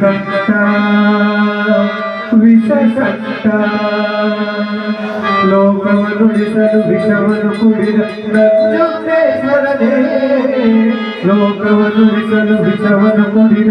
కట్ట విష కట్ట లోకవను నిసలు విషవను కుడిద నంజుకేశ్వరనే లోకవను నిసలు విషవను కుడిద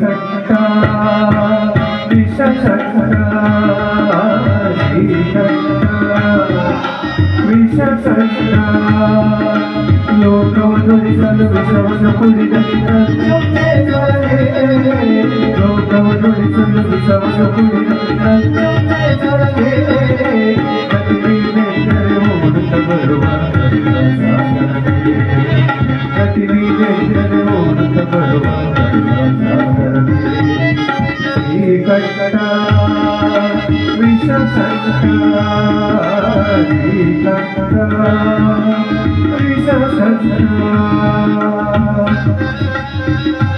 खट्टा विष सखरा विष सखरा लोटो दुरिसन विषवस पुरि लोटो दुरिसन विषवस पुरि Thank you.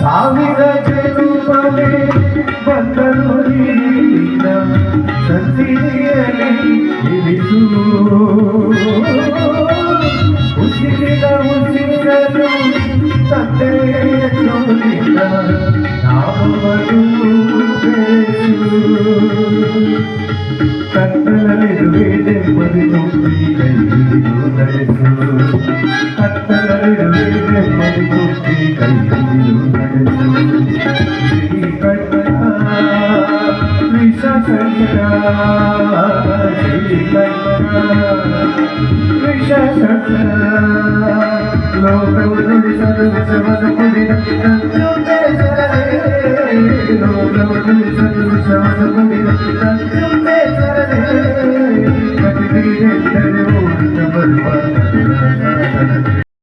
ಸಾವಿರ ಜನುಮನೆ ಬಂದರು ನೀನ ಸಂತಿಯಲ್ಲಿ ಇರಿಸು ಉಸಿರಿನ ಉಸಿರಲು ತಂದೆಯನ್ನು ನಿನ್ನ ನಾಮವನ್ನು కట్టలలేదు వేదెమ్మది తొమ్మిదిలో నడుసు కట్టలలేదు వేదెమ్మది తొమ్మిది కైదిలో నడుసు శ్రీ కట్టల విష సంగరా శ్రీ కట్టల విష లోకములు సర్వ సర్వ కుడి లోకములు సర్వ Thank you.